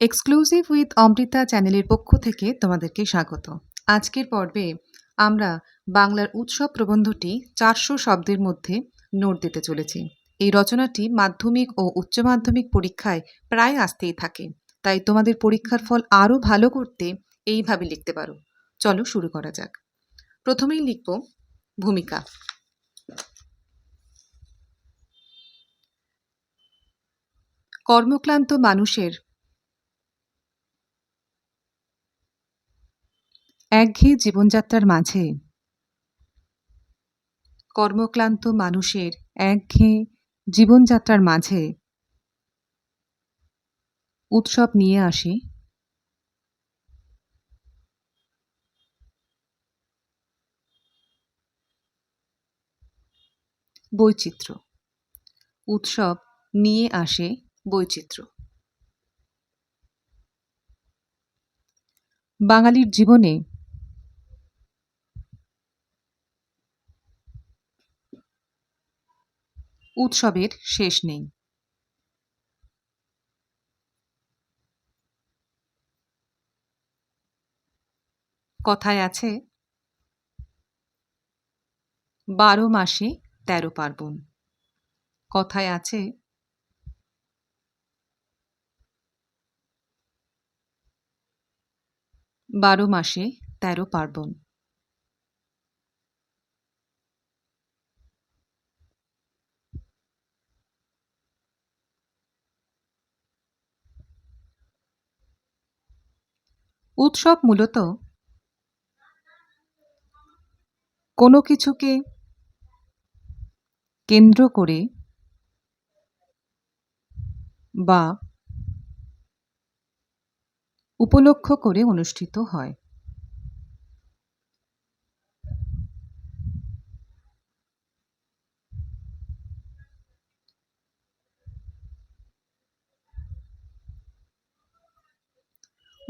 Exclusive with Amrita চ্যানেলের পক্ষ থেকে তোমাদেরকে স্বাগত। আজকের পর্বে আমরা বাংলার উৎসব প্রবন্ধটি চারশো শব্দের মধ্যে নোট দিতে চলেছি। এই রচনাটি মাধ্যমিক ও উচ্চ মাধ্যমিক পরীক্ষায় প্রায় আসতেই থাকে। তাই তোমাদের পরীক্ষার ফল আরও ভালো করতে এইভাবে লিখতে পারো। চলো শুরু করা যাক। প্রথমেই লিখব ভূমিকা। কর্মক্লান্ত মানুষের একঘেয়ে জীবনযাত্রার মাঝে। কর্মক্লান্ত মানুষের একঘেয়ে জীবনযাত্রার মাঝে উৎসব নিয়ে আসে। বৈচিত্র্য। উৎসব নিয়ে আসে বৈচিত্র্য। বাঙালির জীবনে উৎসবের শেষ নেই। কথায় আছে, বারো মাসে তেরো পার্বণ। কথায় আছে, বারো মাসে তেরো পার্বণ। উৎসব মূলত কোনো কিছুকে কেন্দ্র করে বা উপলক্ষ করে অনুষ্ঠিত হয়।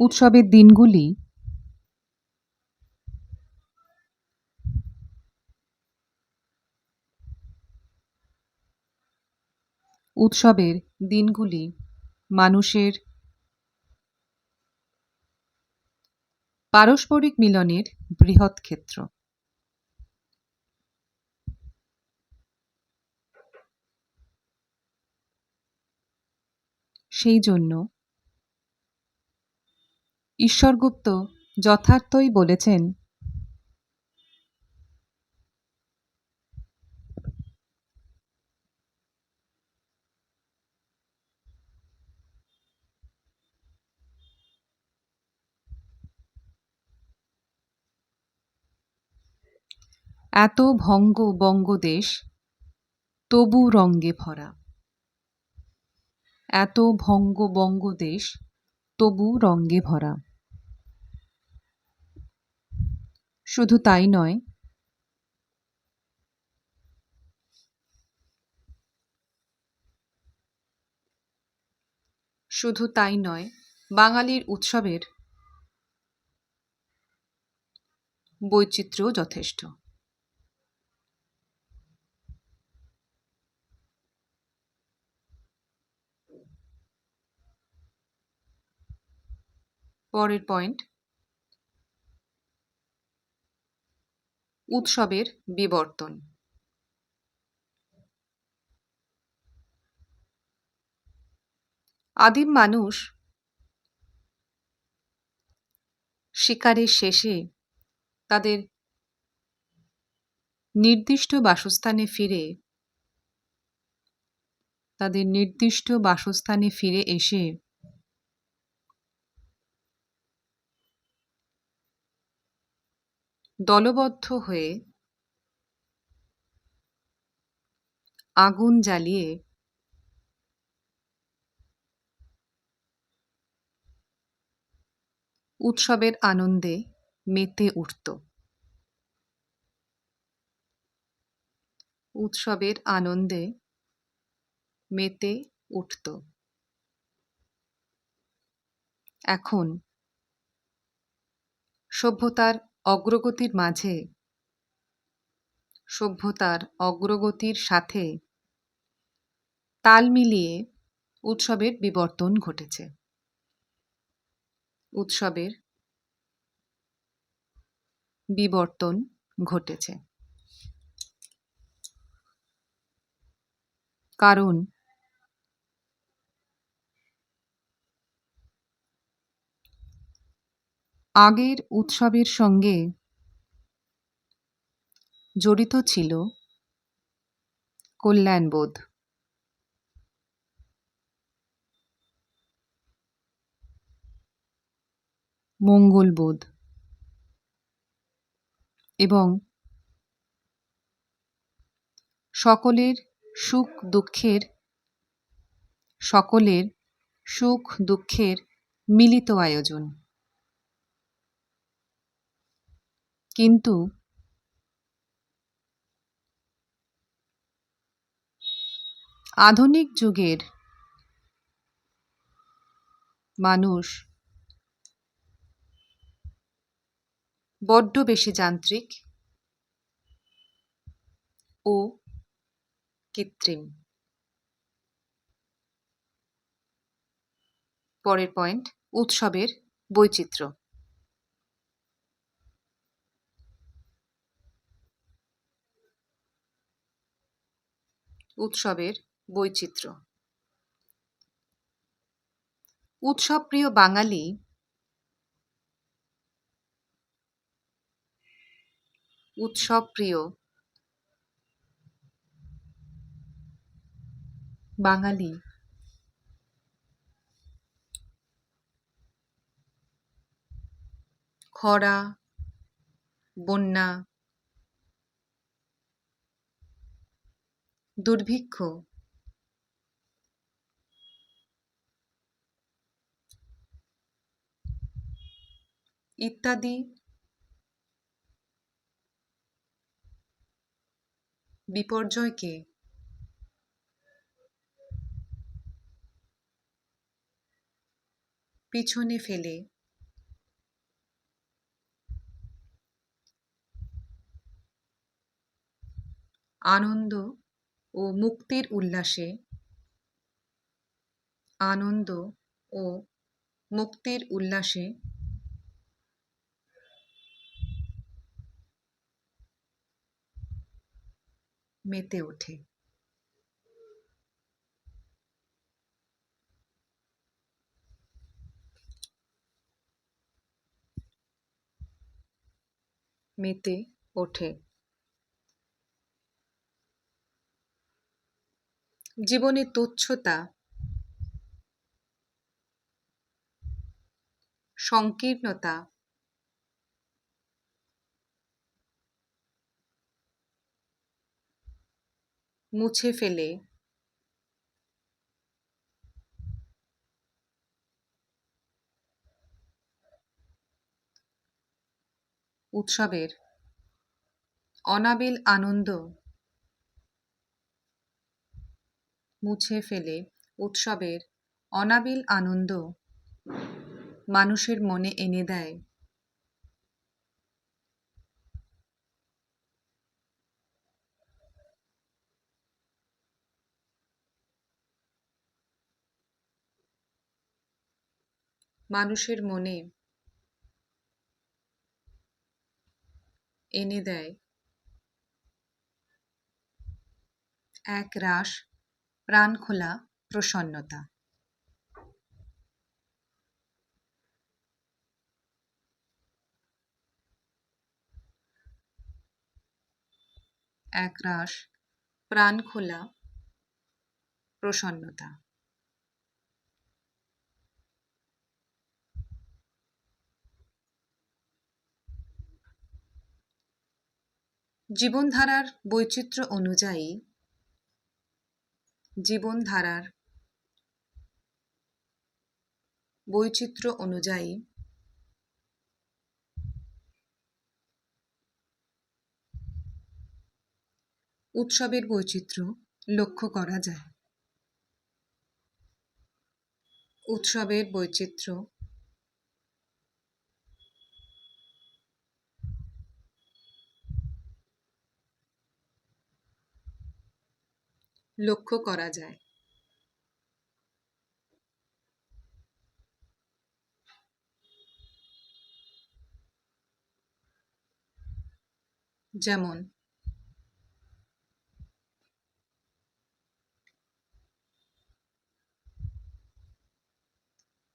উৎসবের দিনগুলি? উৎসবের দিনগুলি মানুষের পারস্পরিক মিলনের বৃহৎ ক্ষেত্র। সেই জন্য ঈশ্বরগুপ্ত যথার্থই বলেছেন, এত ভঙ্গ বঙ্গদেশ তবু রঙ্গে ভরা। এত ভঙ্গ বঙ্গদেশ তবু রঙ্গে ভরা। শুধু তাই নয়। শুধু তাই নয় বাঙালির উৎসবের বৈচিত্র্য যথেষ্ট। পরের পয়েন্ট উৎসবের বিবর্তন। আদিম মানুষ শিকারের শেষে তাদের নির্দিষ্ট বাসস্থানে ফিরে, তাদের নির্দিষ্ট বাসস্থানে ফিরে এসে দলবদ্ধ হয়ে আগুন জ্বালিয়ে উৎসবের আনন্দে মেতে উঠত। উৎসবের আনন্দে মেতে উঠত। এখন সভ্যতার অগ্রগতির মাঝে। সভ্যতার অগ্রগতির সাথে তাল মিলিয়ে উৎসবের বিবর্তন ঘটেছে। উৎসবের বিবর্তন ঘটেছে। কারণ আগের উৎসবের সঙ্গে জড়িত ছিল কল্যাণবোধ। মঙ্গলবোধ। এবং সকলের সুখ দুঃখের, সকলের সুখ দুঃখের মিলিত আয়োজন। কিন্তু আধুনিক যুগের মানুষ বড্ড বেশি যান্ত্রিক ও কৃত্রিম। পরের পয়েন্ট উৎসবের বৈচিত্র্য। উৎসবের বৈচিত্র্য। উৎসবপ্রিয় বাঙালি উৎসবপ্রিয় বাঙালি। খরা বন্যা দুর্ভিক্ষ। ইত্যাদি। বিপর্যয়কে। পিছনে ফেলে। আনন্দ। ও মুক্তির উল্লাসে। আনন্দ ও মুক্তির উল্লাসে। মেতে ওঠে। মেতে ওঠে। জীবনে তুচ্ছতা। সংকীর্ণতা। মুছে ফেলে। উৎসবের অনাবিল আনন্দ। মুছে ফেলে উৎসবের অনাবিল আনন্দ মানুষের মনে এনে দেয়। মানুষের মনে এনে দেয়। এক রাস প্রাণখোলা প্রসন্নতা। একরাশ প্রাণখোলা প্রসন্নতা। জীবনধারার বৈচিত্র্য অনুযায়ী জীবনধারার বৈচিত্র্য অনুযায়ী উৎসবের বৈচিত্র্য লক্ষ্য করা যায়। উৎসবের বৈচিত্র্য লক্ষ্য করা যায়। যেমন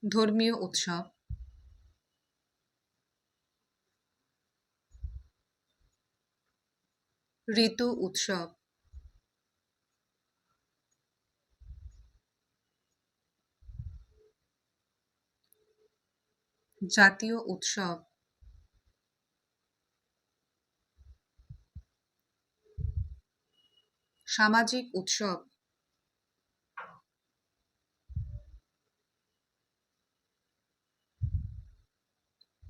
ধর্মীয় উৎসব ঋতু উৎসব জাতীয় উৎসব। সামাজিক উৎসব।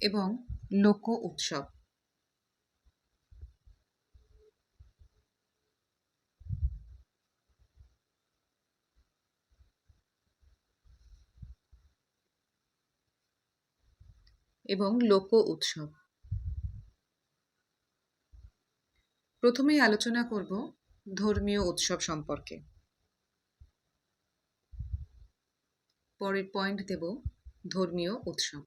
এবং লোক উৎসব। এবং লোক উৎসব। প্রথমেই আলোচনা করব ধর্মীয় উৎসব সম্পর্কে। পরের পয়েন্ট দেব ধর্মীয় উৎসব।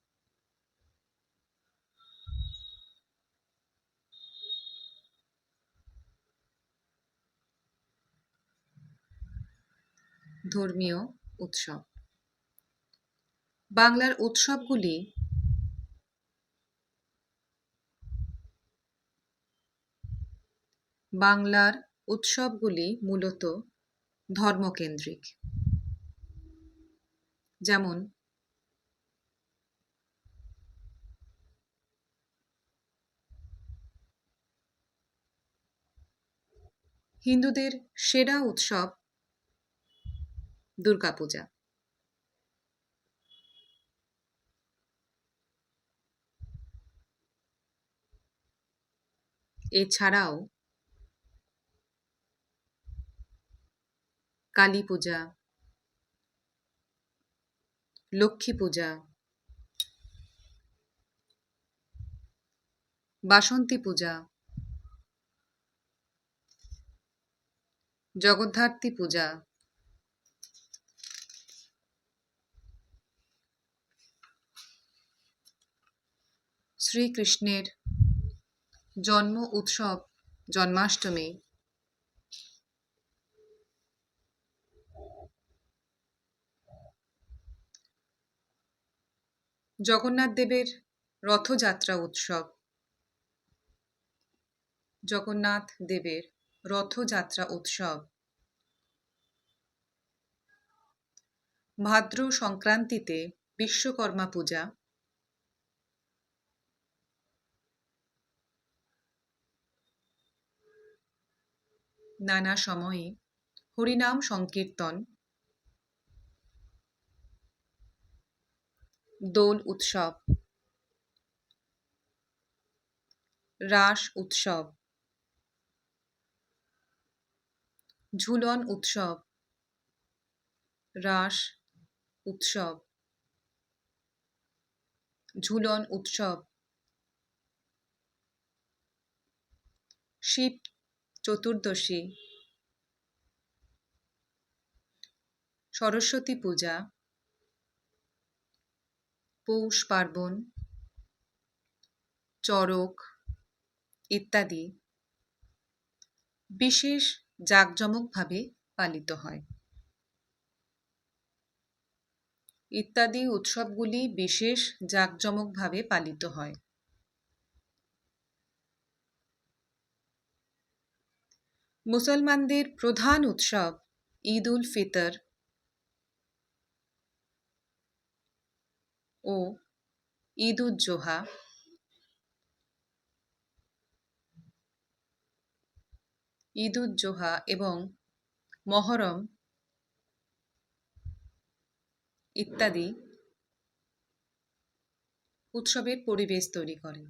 ধর্মীয় উৎসব। বাংলার উৎসবগুলি বাংলার উৎসবগুলি মূলত ধর্মকেন্দ্রিক। যেমন হিন্দুদের সেরা উৎসব দুর্গাপূজা। এছাড়াও কালী পূজা লক্ষ্মী পূজা বাসন্তী পূজা জগদ্ধাত্রী পূজা শ্রীকৃষ্ণের জন্ম উৎসব জন্মাষ্টমী জগন্নাথ দেবের রথযাত্রা উৎসব। জগন্নাথ দেবের রথযাত্রা উৎসব। ভাদ্র সংক্রান্তিতে বিশ্বকর্মা পূজা। নানা সময়ে হরিনাম সংকীর্তন। দোল উৎসব। রাস উৎসব। ঝুলন উৎসব। রাস উৎসব। ঝুলন উৎসব। শিব চতুর্দশী। সরস্বতী পূজা। পৌষ পার্বণ, চড়ক ইত্যাদি বিশেষ জাঁকজমকভাবে পালিত হয়। ইত্যাদি উৎসবগুলি বিশেষ জাঁকজমকভাবে পালিত হয়। মুসলমানদের প্রধান উৎসব ঈদ উল ফিতর ও ঈদ উদ জোহা। ঈদ উদ এবং মহরম ইত্যাদি উৎসবের পরিবেশ তৈরি করে।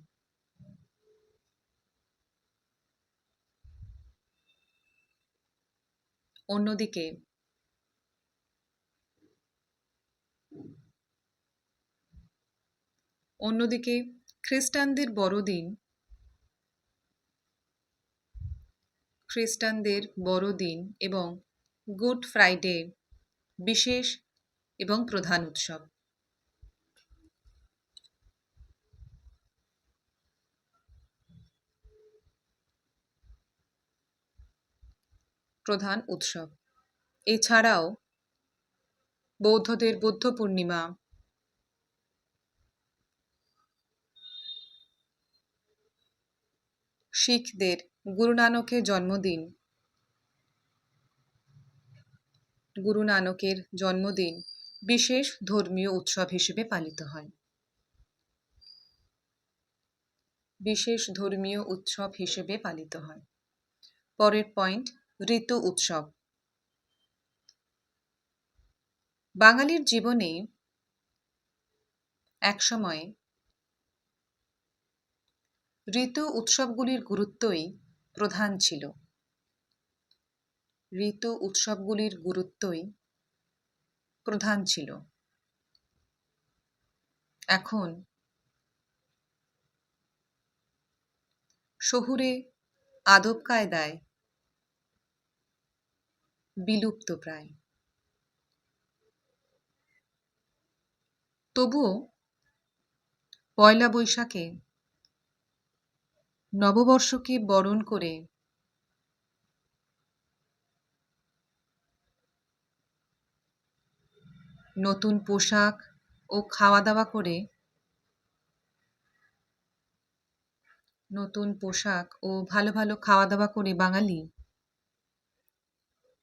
অন্যদিকে অন্যদিকে, খ্রিস্টানদের বড়দিন খ্রিস্টানদের বড়দিন এবং গুড ফ্রাইডে বিশেষ এবং প্রধান উৎসব। প্রধান উৎসব। এছাড়াও, বৌদ্ধদের বুদ্ধ পূর্ণিমা শিখদের গুরু নানকের জন্মদিন। গুরু নানকের জন্মদিন বিশেষ ধর্মীয় উৎসব হিসেবে পালিত হয়। বিশেষ ধর্মীয় উৎসব হিসেবে পালিত হয়। পরের পয়েন্ট, ঋতু উৎসব। বাঙালির জীবনে একসময় ঋতু উৎসবগুলির গুরুত্বই প্রধান ছিল। ঋতু উৎসবগুলির গুরুত্বই প্রধান ছিল। এখন শহুরে আদব কায়দায় বিলুপ্ত প্রায়। তবুও পয়লা বৈশাখে নববর্ষকে বরণ করে নতুন পোশাক ও খাওয়া দাওয়া করে নতুন পোশাক ও ভালো ভালো খাওয়া দাওয়া করে বাঙালি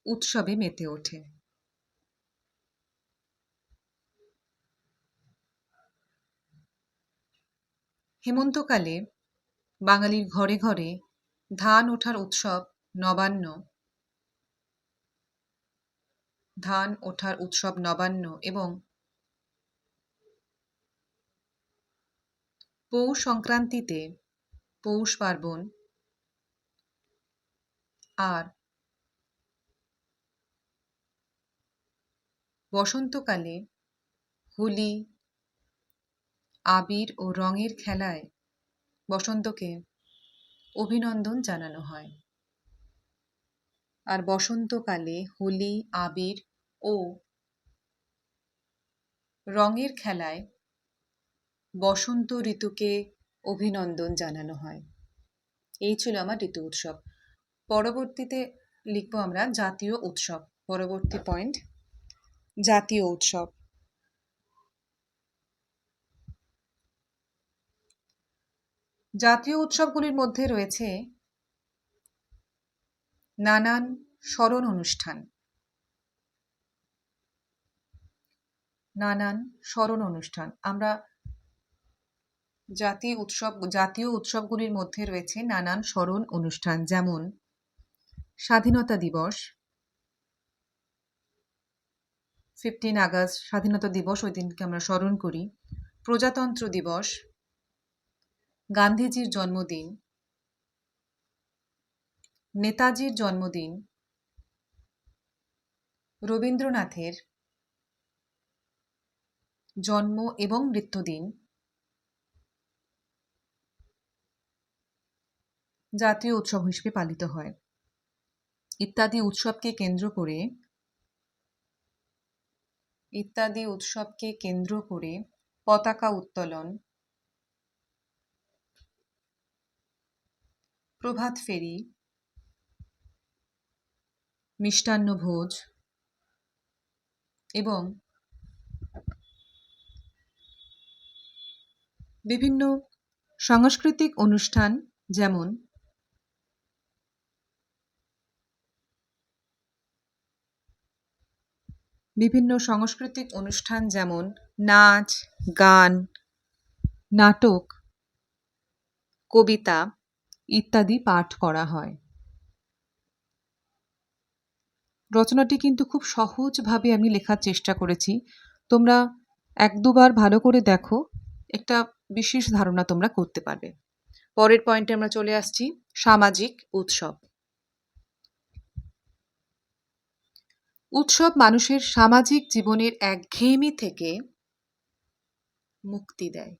উৎসবে মেতে ওঠে। হেমন্তকালে বাঙালির ঘরে ঘরে ধান ওঠার উৎসব নবান্ন। ধান ওঠার উৎসব নবান্ন এবং পৌষ সংক্রান্তিতে পৌষ পার্বণ আর বসন্তকালে হোলি, আবির ও রঙের খেলায় বসন্তকে অভিনন্দন জানানো হয়। আর বসন্তকালে হোলি, আবির ও রঙের খেলায় বসন্ত ঋতুকে অভিনন্দন জানানো হয়। এই ছিল আমার ঋতু উৎসব। পরবর্তীতে লিখব আমরা জাতীয় উৎসব। পরবর্তী পয়েন্ট জাতীয় উৎসব। জাতীয় উৎসবগুলির মধ্যে রয়েছে নানান স্মরণ অনুষ্ঠান। নানান স্মরণ অনুষ্ঠান। আমরা জাতীয় উৎসব, জাতীয় উৎসবগুলির মধ্যে রয়েছে নানান স্মরণ অনুষ্ঠান, যেমন স্বাধীনতা দিবস ফিফটিন আগস্ট স্বাধীনতা দিবস, ওই দিনকে আমরা স্মরণ করি। প্রজাতন্ত্র দিবস গান্ধীজির জন্মদিন। নেতাজির জন্মদিন। রবীন্দ্রনাথের জন্ম এবং মৃত্যুদিন। জাতীয় উৎসব হিসেবে পালিত হয়। ইত্যাদি উৎসবকে কেন্দ্র করে ইত্যাদি উৎসবকে কেন্দ্র করে পতাকা উত্তোলন প্রভাত ফেরি। মিষ্টান্ন ভোজ। এবং বিভিন্ন সাংস্কৃতিক অনুষ্ঠান, যেমন বিভিন্ন সাংস্কৃতিক অনুষ্ঠান, যেমন নাচ, গান, নাটক, কবিতা ইত্যাদি পাঠ করা হয়। রচনাটি কিন্তু খুব সহজভাবে আমি লেখার চেষ্টা করেছি। তোমরা এক দুবার ভালো করে দেখো, একটা বিশেষ ধারণা তোমরা করতে পারবে। পরের পয়েন্টে আমরা চলে আসছি, সামাজিক উৎসব। উৎসব মানুষের সামাজিক জীবনের একঘেয়েমি থেকে মুক্তি দেয়।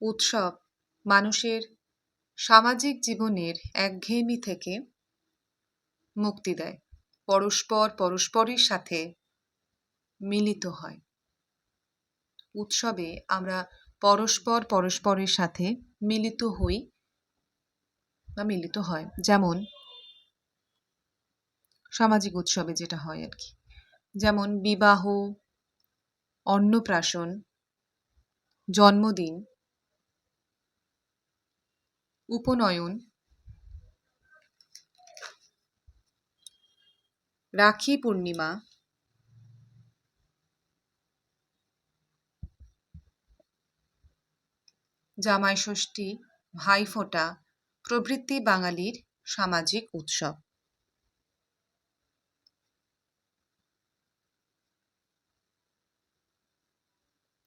উৎসব মানুষের সামাজিক জীবনের একঘেয়েমি থেকে মুক্তি দেয়। পরস্পর পরস্পরের সাথে মিলিত হয়। উৎসবে আমরা পরস্পর পরস্পরের সাথে মিলিত হই বা মিলিত হয়। যেমন সামাজিক উৎসবে যেটা হয় আর কি। যেমন বিবাহ, অন্নপ্রাশন, জন্মদিন উপনয়ন। রাখি পূর্ণিমা। জামাই ষষ্ঠী ভাইফোঁটা প্রভৃতি বাঙালির সামাজিক উৎসব।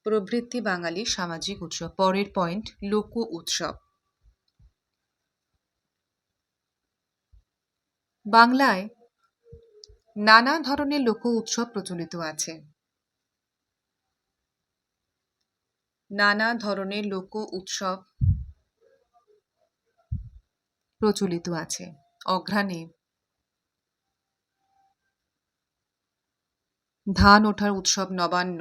প্রভৃতি বাঙালির সামাজিক উৎসব। পরের পয়েন্ট লোক উৎসব। বাংলায় নানা ধরনের লোক উৎসব প্রচলিত আছে। নানা ধরনের লোক উৎসব প্রচলিত আছে। অঘ্রাণে ধান ওঠার উৎসব নবান্ন।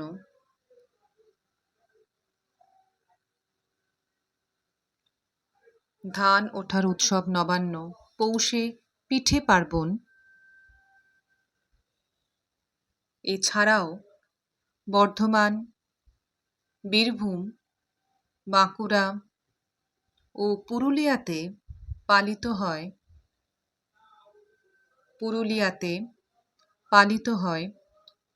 ধান ওঠার উৎসব নবান্ন। পৌষে পিঠে পার্বণ। এছাড়াও বর্ধমান, বীরভূম, বাঁকুড়া ও পুরুলিয়াতে পালিত হয়। পুরুলিয়াতে পালিত হয়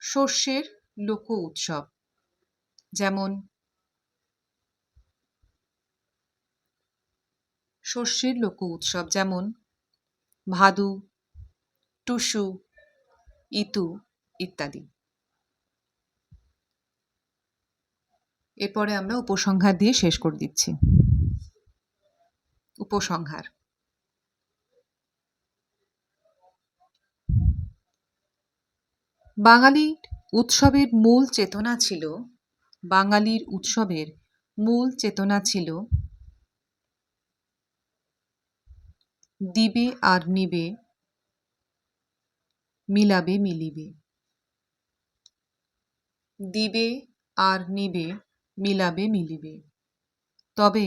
শস্যের লোক উৎসব, যেমন শস্যের লোক উৎসব, যেমন ভাদু, টুসু, ইতু ইত্যাদি। এরপরে আমরা উপসংহার দিয়ে শেষ করে দিচ্ছি। উপসংহার। বাঙালির উৎসবের মূল চেতনা ছিল, বাঙালির উৎসবের মূল চেতনা ছিল দিবে আর নিবে, মিলাবে, মিলিবে। দিবে আর নিবে, মিলাবে, মিলিবে। তবে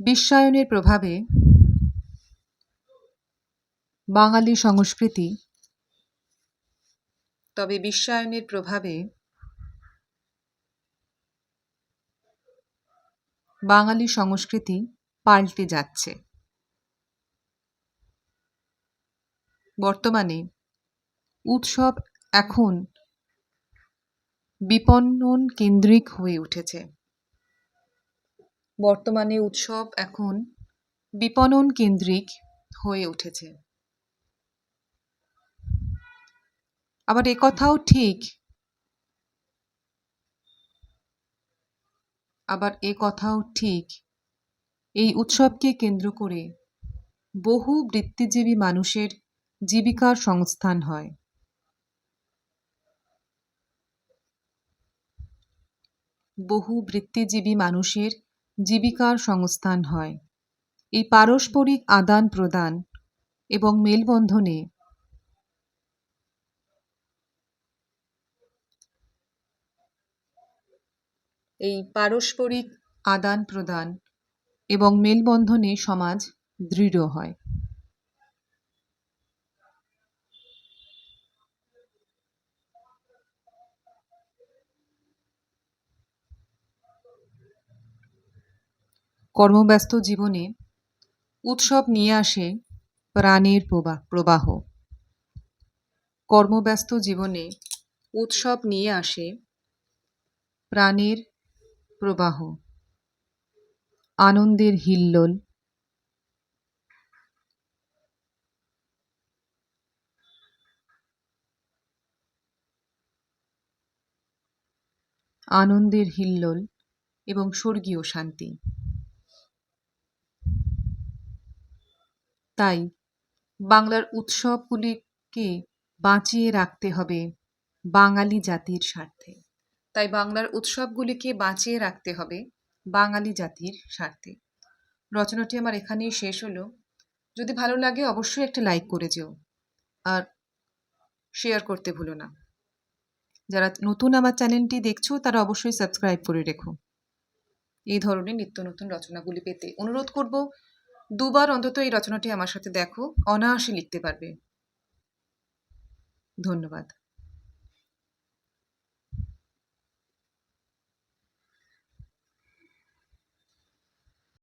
বিশ্বায়নের প্রভাবে বাঙালি সংস্কৃতি, তবে বিশ্বায়নের প্রভাবে বাঙালি সংস্কৃতি পাল্টে যাচ্ছে। বর্তমানে উৎসব এখন বিপণন কেন্দ্রিক হয়ে উঠেছে। বর্তমানে উৎসব এখন বিপণন কেন্দ্রিক হয়ে উঠেছে। আবার একথাও ঠিক আবার এ কথাও ঠিক। এই উৎসবকে কেন্দ্র করে বহু বৃত্তিজীবী মানুষের জীবিকার সংস্থান হয়। বহু বৃত্তিজীবী মানুষের জীবিকার সংস্থান হয়। এই পারস্পরিক আদান প্রদান এবং মেলবন্ধনে এই পারস্পরিক আদান প্রদান এবং মেলবন্ধনে সমাজ দৃঢ় হয়। কর্মব্যস্ত জীবনে উৎসব নিয়ে আসে প্রাণের প্রবাহ। কর্মব্যস্ত জীবনে উৎসব নিয়ে আসে প্রাণের প্রবাহ। আনন্দের হিল্লোল। আনন্দের হিল্লোল এবং স্বর্গীয় শান্তি। তাই বাংলার উৎসবগুলিকে বাঁচিয়ে রাখতে হবে বাঙালি জাতির স্বার্থে। তাই বাংলার উৎসবগুলিকে বাঁচিয়ে রাখতে হবে বাঙালি জাতির স্বার্থে। রচনাটি আমার এখানেই শেষ হলো। যদি ভালো লাগে অবশ্যই একটা লাইক করে যেও। আর শেয়ার করতে ভুলো না। যারা নতুন আমার চ্যানেলটি দেখছ, তারা অবশ্যই সাবস্ক্রাইব করে রেখো। এই ধরনের নিত্য নতুন রচনাগুলি পেতে অনুরোধ করব, দুবার অন্তত এই রচনাটি আমার সাথে দেখো, অনায়াসে লিখতে পারবে। ধন্যবাদ।